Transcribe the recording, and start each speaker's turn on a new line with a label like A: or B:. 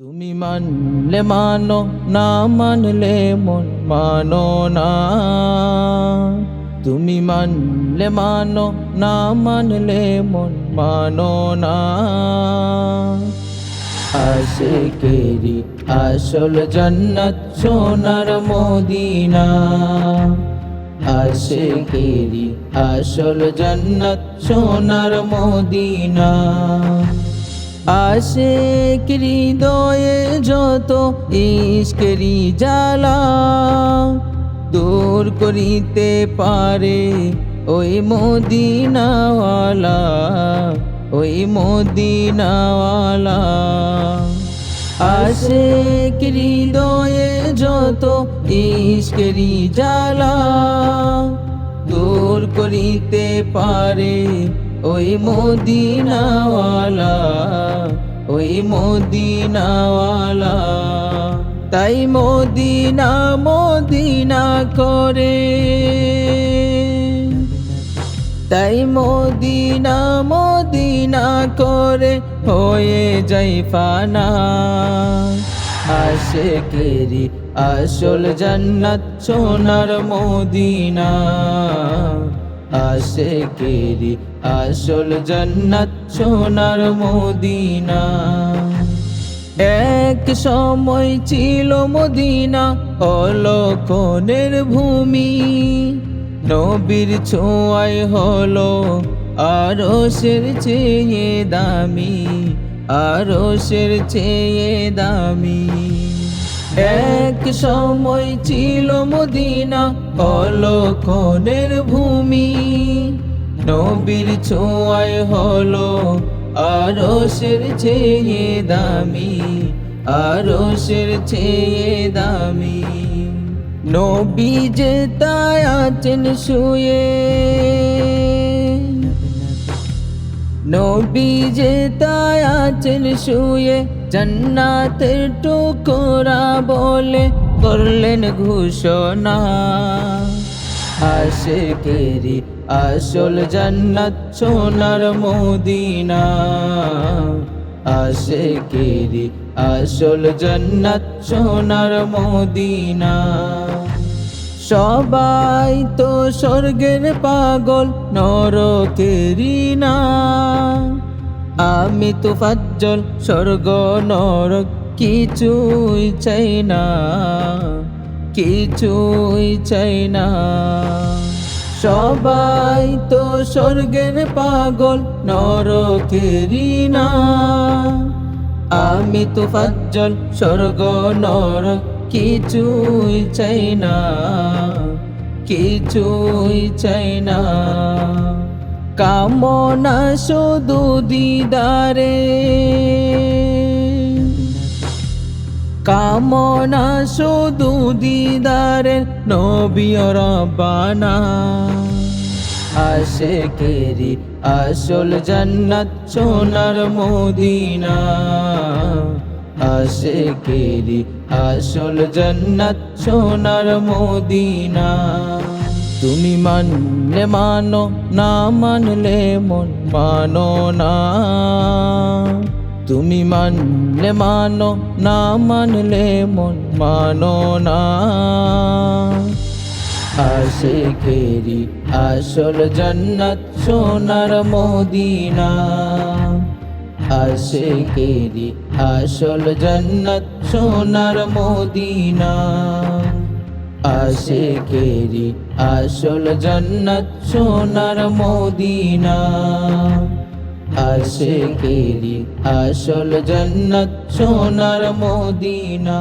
A: তুমি মানলে মানো, না মানলে মন মানো না। তুমি মানলে মানো, না মানলে মন মানো না। আশেকেরি আসল জান্নাত সোনার মদিনা। আশেকেরি আসল জন্নত সোনার মদিনা। আশেক হৃদয়ে যত ইস্কেরি জ্বালা দূর করিতে পারে ওই মদিনাওয়ালা ওই মদিনাওয়ালা। আশেক হৃদয়ে যত ইস্কেরি জ্বালা দূর করিতে পারে ওই মদিনাওয়ালা ওই মদিনাওয়ালা। তাই মদিনা মদিনা করে। তাই মদিনা মদিনা করে হয়ে যাই ফানা। আশেকেরি আসল জান্নাত সোনার মদিনা। আশেকেরি আসল জান্নাত সোনার মদিনা। এক সময় ছিল মদিনা অলক্ষণের ভূমি। নবীর ছোঁয়ায় হলো আরও সের চেয়ে দামি আরও সের চেয়ে দামি। এক সময় ছিল মদিনা অলক্ষণের ভূমি। নবীর ছোঁয়ায় হলো আরও সের চেয়ে দামি আরও সের চেয়ে দামি। নবী যে তাই আছেন শুয়ে। নবী যে তাই আছেন শুয়ে, জান্নাতের টুকরা বলে করলেন ঘোষণা। আশেকেরি আসল জান্নাত সোনার মদিনা। আশেকেরি আসল জান্নাত সোনার মদিনা। সবাই তো স্বর্গের পাগল নরকেরি না। আমি তো ফাজ্জল, স্বর্গ, নরক কিছুই চাই না। কিছুই চাই না। সবাই তো স্বর্গের পাগল নরকেরি না। আমি তো ফাজ্জল, স্বর্গ, নরক, কিছুই চাই না। কিছুই চাই না। কামনা শুধু দিদারে। কামনা শুধু দিদারে নবী রব্বানা। আশেকেরি আসল জান্নাত সোনার মদিনা। আশেকেরি আসল জান্নাত সোনার মদিনা। তুমি মানলে মানো না মানলে মন মানো না। তুমি মানলে মানো, না মানলে মন মানো না। আশেকেরি আসল জন্নত সোনার মদিনা। আশেকেরি আসল জন্নত সোনার মদিনা। আশেকেরি আসল জন্নত সোনার মদিনা। আশেকেরি আসল জন্নত সোনার মদিনা।